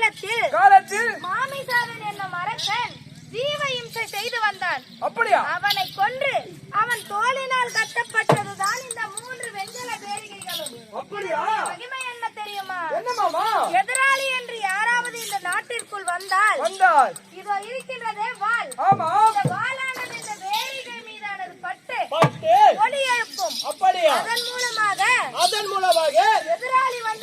காலத்தில் காலத்தில் மாமிசாதன் என்னும் அரசன் ஜீவ இம்சை செய்து வந்தான். அப்படியா? அவனை கொன்று அவன் தோளினால் கட்டப்பட்டதுதான் இந்த மூன்று வெண்கல பேரிகைகளும். அப்படியா? மகிமை என்ன தெரியுமா? என்னமாமா எதிராளி என்று யாராவது இந்த நாட்டிற்குள் வந்தால் வந்தார் இதோ இருக்கின்றதே வாள். ஆமா. இந்த வாளானது இந்த வேரிகை மீதானது பட்டு பட்டு ஒளி எழுப்பும். அப்படியா? அதன் மூலமாக அதன் மூலமாக எதிராளி வந்திருப்பதை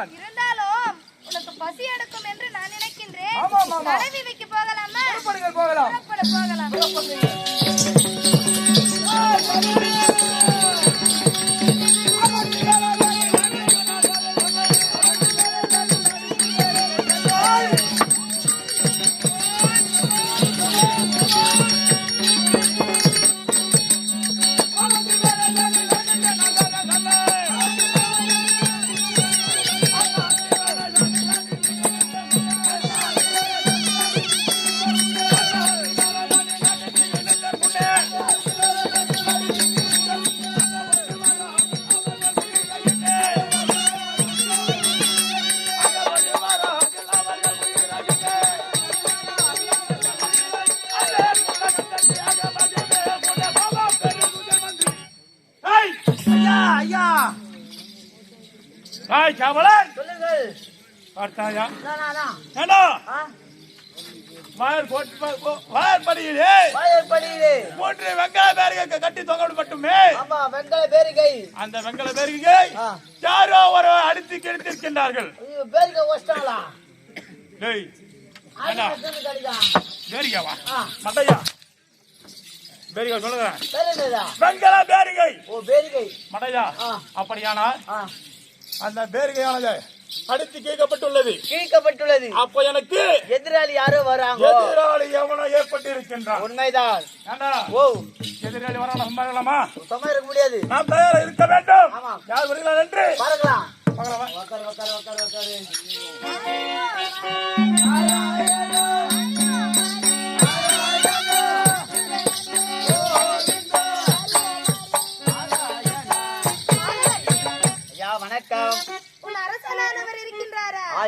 உண்மைதான் இருந்தாலும் உனக்கு பசி எடுக்கும் என்று நான் நினைக்கின்றேன். ஆமாம், ஆமாம். நடைவிதிக்கு போகலாமா? புறப்படுங்கள் போகலாம். புறப்பட போகலாம்? ஐயா. ஏய், கேவலன். சொல்லுங்கள். பார்த்தாயா? ஏண்டா, வாயர் போட்டு ப- போ- வாயர் படியிலே. மூன்று வெங்காய பேருக கட்டி தொங்க மட்டுமே. ஆமா வெங்கல பேரிகை. அந்த வெங்கல பேருகை. யாரோ ஒரு அடித்து கிழித்திருக்கின்றார்கள் ஐயோ பேரிகை வச்சிட்டாங்களா டேய் பேரிகாவா ஆ. மட்டையா? பேரிகா சொல்லுகிறேன் பேரிகைதா வெங்கல பேரிகை ஓ பேரிகை மட்டையா ஆ. அப்படியானால் ஆ. அந்த பேரிகையானது அடித்து கேட்கப்பட்டுள்ளது கிழிக்கப்பட்டுள்ளது அப்ப எனக்கு எதிராளி யாரோ வராங்க? எதிராளி எவனோ ஏற்பட்டு இருக்கின்றான் உண்மைதான். ஏண்டா? ஓ. எதிராளி வரான? சம்பாதிக்கலாமா சும்மா இருக்க முடியாது. நாம் தயாரா இருக்க வேண்டும். ஆமா. யார் வருகிறார் என்று? பாருங்களா பார்க்கலாமா. உக்காரு உக்காரு உக்காரு உக்காரு.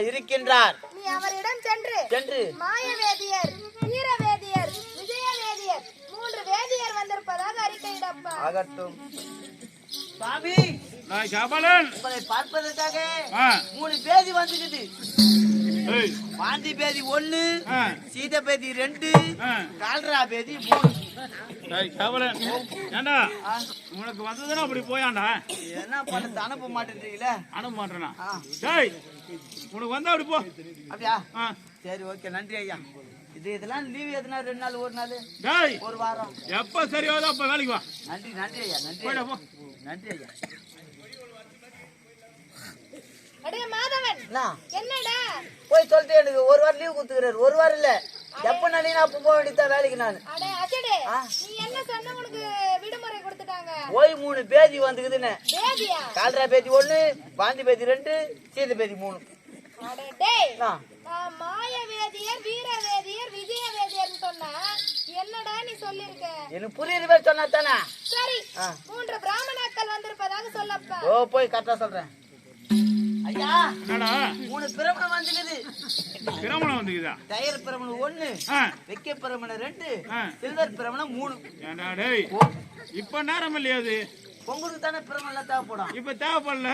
இருக்கின்றாரா. நீ அவரிடம் சென்று சென்று. மாய வேதியர் வீர வேதியர் விஜய வேதியர் மூன்று வேதியர் வந்திருப்பதாக அறிக்கையிடப்பா. ஆகட்டும். சாமி நான் கேபாலன் உங்களை பார்ப்பதற்காக மூணு பேதி வந்துக்குது ஏய். வாந்தி பேதி ஒண்ணு ஆ. சீத பேதி ரெண்டு கால்ரா பேதி மூணு. ஏண்டா? உனக்கு வந்ததுன்னா அப்படி போயாண்டா? என்ன பண்ண அனுப்ப மாட்டேன்றீங்களே? அனுப்ப மாட்டேனா? உனக்கு வந்தா அப்படி போ. அப்படியா? ஆ. சரி ஓகே நன்றி ஐயா. இது இதெல்லாம் லீவ் எதுனா ரெண்டு நாள் ஒரு நாள்? டேய். ஒரு வாரம். எப்ப சரியாவதோ அப்ப வேலைக்கு வா. நன்றி நன்றி ஐயா நன்றி ஐயா. போ. நன்றி ஐயா. அடே மாதவன். என்ன என்னடா? போய் சொல்லிட்டு எனக்கு ஒரு வாரம் லீவ் கொடுத்துக்கிறாரு. ஒரு வாரம் இல்ல. எப்ப நினைனா அப்ப போக வேண்டியதான் வேலைக்கு நான். அடே அச்சடே. ஆ. நீ என்ன சொன்ன? உனக்கு விடுமுறை கொடுத்துட்டாங்க. போய் மூணு பேதி வந்துக்குதுன்னு. கால்ரா பேதி ஒண்ணு பாந்தி பேதி ரெண்டு சீத பேதி மூணு? நான் எனக்கு புரியுற மாதிரி சொன்னா தானே சரி. மூன்று பிராமணாக்கள் வந்திருப்பதாக சொல்லப்பா. ஓ போய் கரெக்டா சொல்றேன். ஐயா என்னடா? மூணு பிரமணம் வந்துக்குது. திருமணம் வந்துக்குதா? டயர் பிரமணம் ஒண்ணு. வெக்க பிரமணம் ரெண்டு. சில்வர் பிரமணம் மூணு. ஏண்டா டேய் இப்ப நேரம் இல்லையா அது? உங்களுக்கு தானே பிரமணம் தேவைப்படும். இப்ப தேவைப்படல.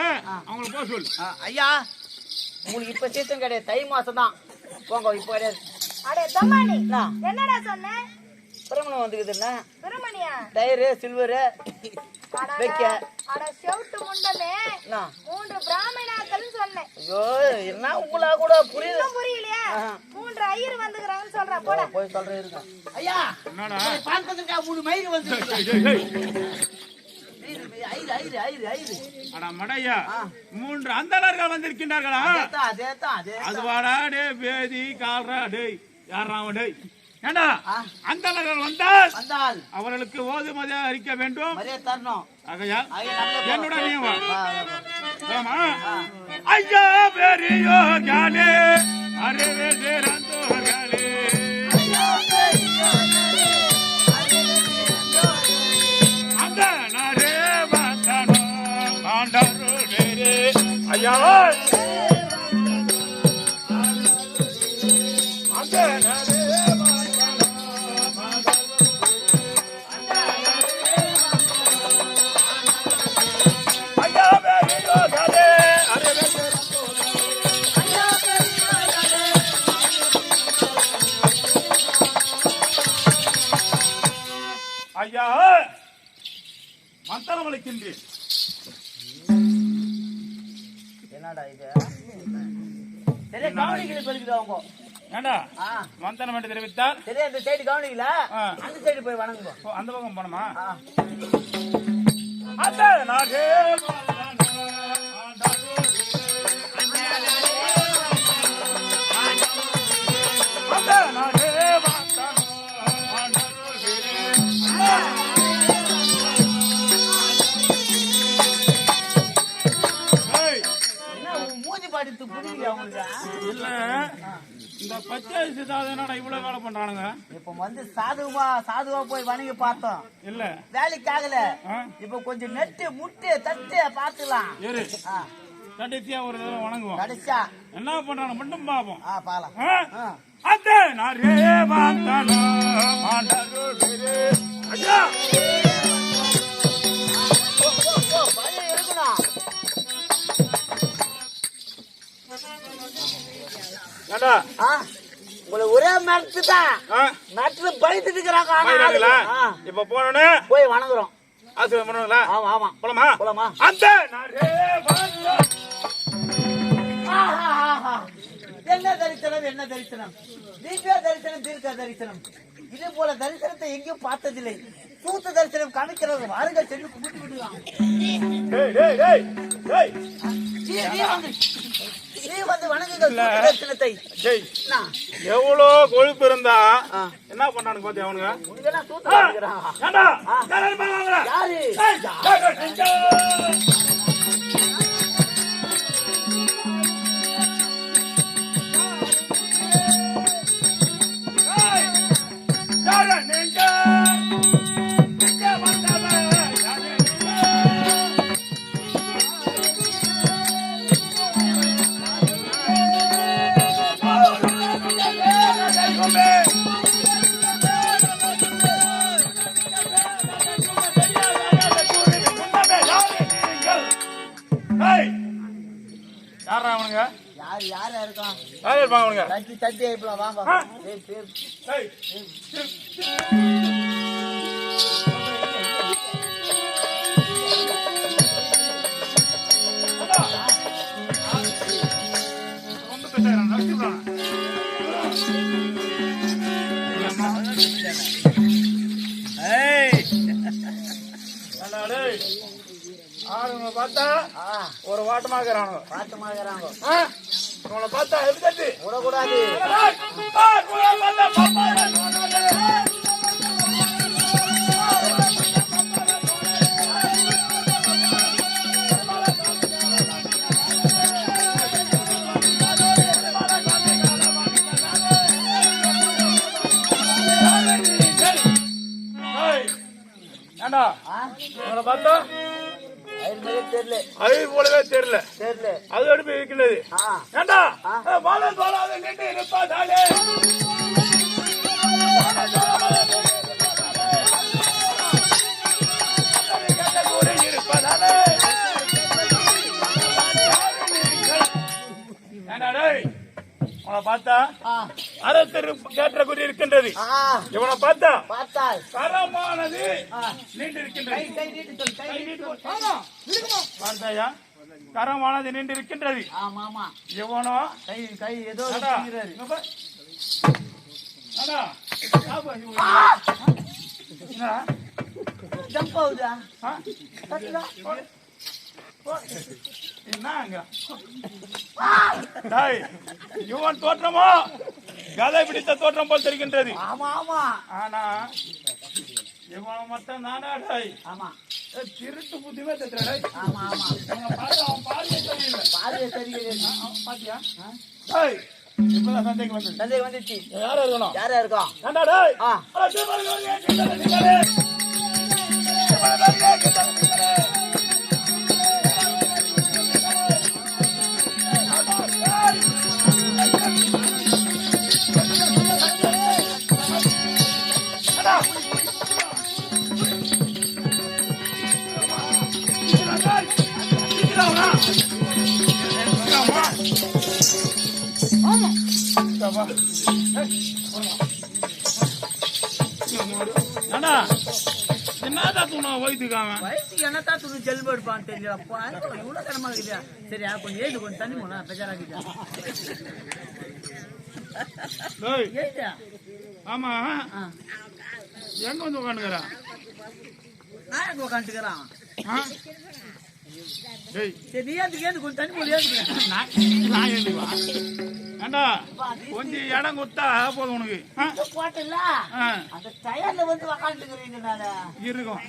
அவங்கள போக சொல்லு. ஐயா உங்களுக்கு இப்ப சீசன் கிடையாது தை மாசம் தான் போங்க இப்ப கிடையாது. அடே என்ன? என்னடா சொன்ன? பிரமணம் வந்துக்குதுன்னா? பிரமணியா? டயரு சில்வரு ஐயோ என்ன உங்களா கூட புரியுது? இன்னும் புரியலையா. மூன்று ஐயர் வந்துக்கிறாங்கன்னு சொல்ற போட. போய் சொல்றேன் இருக்க ஐயா என்னடா? பார்க்கறதுக்கா மூணு வந்து. மூன்று அந்தலர்கள் வந்திருக்கின்றார்களா? அதேதான் அதேதான் அதே அது வாடா டே பேதி கால்ரா டேய் யாரா அவன் டேய்? ஏண்டா. அந்தலர்கள் வந்தால் வந்தால். அவர்களுக்கு ஓதுமதி அளிக்க வேண்டும். என்னோட நீ வா வா, வா, வா. போலாமா ஐயா பெரியோ காலே அரே ரந்தோ காலே அந்த ஐயா. ஐயா மந்திரம் அளிக்கின்றேன். என்னடா இது? சரியா கவனிக்கல பெருக்குது அவங்க. ஏண்டா ஆ. மந்திரம் என்று தெரிவித்தால்? சரியா அந்த சைடு கவனிக்கல. அந்த சைடு போய் வணங்குங்க. ஓ, அந்த பக்கம் போனோமா. அந்த நாகே இல்ல. இந்த பச்சை சிதாத என்னடா இவ்வளவு வேலை பண்றானுங்க? இப்ப வந்து சாதுவா சாதுவா போய் வணங்கி பார்த்தோம். இல்ல. வேலைக்கு ஆகல? இப்ப கொஞ்சம் நெட்டு முட்டு தட்டு பாத்துலாம் கடைசியா ஒரு தடவை வணங்குவோம். கடைசியா என்ன பண்றாங்க மட்டும் பாப்போம் ஆ பாலாம். அந்த நரே மாந்தன உங்களை ஒரே மரத்து தான்? மரத்துல பயந்துட்டு இருக்கிறாங்க இப்ப போனோடனே போய் வணங்குறோம். ஆசீர்வாதம் பண்ணுவாங்களா ஆமா ஆமா. போலாமா? போலாமா. அந்த. என்ன தரிசனம் என்ன தரிசனம்? தீர்க்க தரிசனம் தீர்க்க தரிசனம். இது போல தரிசனத்தை எங்கேயும் பார்த்ததில்லை. சூத்த தரிசனம் காமிக்கிறது வாருங்க சென்று கும்பிட்டு விடுவாங்க நீ வந்து என்ன? எவ்வளோ கொழுப்பு இருந்தா. என்ன பண்ணானுங்க பாத்தியா அவனுங்க? சூத்த யாரு? யாரா அவனுங்க? யாரு யாரா இருக்கான் யார் இருப்பாங்க அவனுங்க? தட்டி தட்டி ஆயிப்பலாம் வாங்க ஆளுங்க பார்த்தா ஒரு வாட்டமாக்குறானுங்க பார்த்து மாறுகிறாங்க ஆ? இவனை பார்த்தா எப்படி தட்டு விடக்கூடாது. ஏண்டா? ஆ, இவனை பார்த்தா அது போலவே தெரியல. தெரியல. அது எடுப்பு இருக்கிறது ஏண்டா. வாழ தோலாத நின்று இருப்பா தாலே பார்த்தா? அரசர் கேட்ட குறி இருக்கின்றது இவனை பார்த்தா கரமானது? பார்த்தாயா கரமானது நீண்டு இருக்கின்றது எவனோ கை கை ஏதோ ஒரு அடா, செய்கிறாரு. இங்க பாரு. அடா, சாப்பா, இவன். என்னடா? ஜம்ப் ஆகுதா ஆ? தட்டுதா? போடு. போடு. என்ன அங்க? டேய், இவன் தோற்றமோ கதை பிடித்த தோற்றம் போல் தெரிகின்றது. ஆமா ஆமா. ஆனா இவன் மட்டும் நானா டேய். ஆமா. திருட்டு புத்தியுமே தெரியல டேய். ஆமா ஆமா. இவனை பார்த்து அவன் பார்வையே தெரியல. பார்வை தெரிகிறது அவன் பாத்தியா? டேய், இப்பதான் சந்தேகம் வந்தது. சந்தேகம் வந்துச்சு. யாரா இருக்கணும்? யாரா டேய்? ஆ. வயிற்றுக்காம வயசுக்கு என்னத்தான் துணி ஜெல்பு எடுப்பான்னு தெரியலப்பா இவ்வளவு கடமா இருக்குதா. சரி கொஞ்சம் ஏது கொஞ்சம் தண்ணி போனா பெஜாராக்கிட்டா ஆமா. எங்க வந்து உட்காந்துக்கிறா நான் உட்காந்துக்கிறான் சரி நீ ஏந்துக்கு ஏந்து கொஞ்சம் தண்ணி போடு நான் நான் ஏண்டி? கொஞ்சம் இடம் கொடுத்தா போதும் உனக்கு? போட்டல அந்த டயர்ல வந்து உக்காந்துக்கிறீங்க இருக்கும்.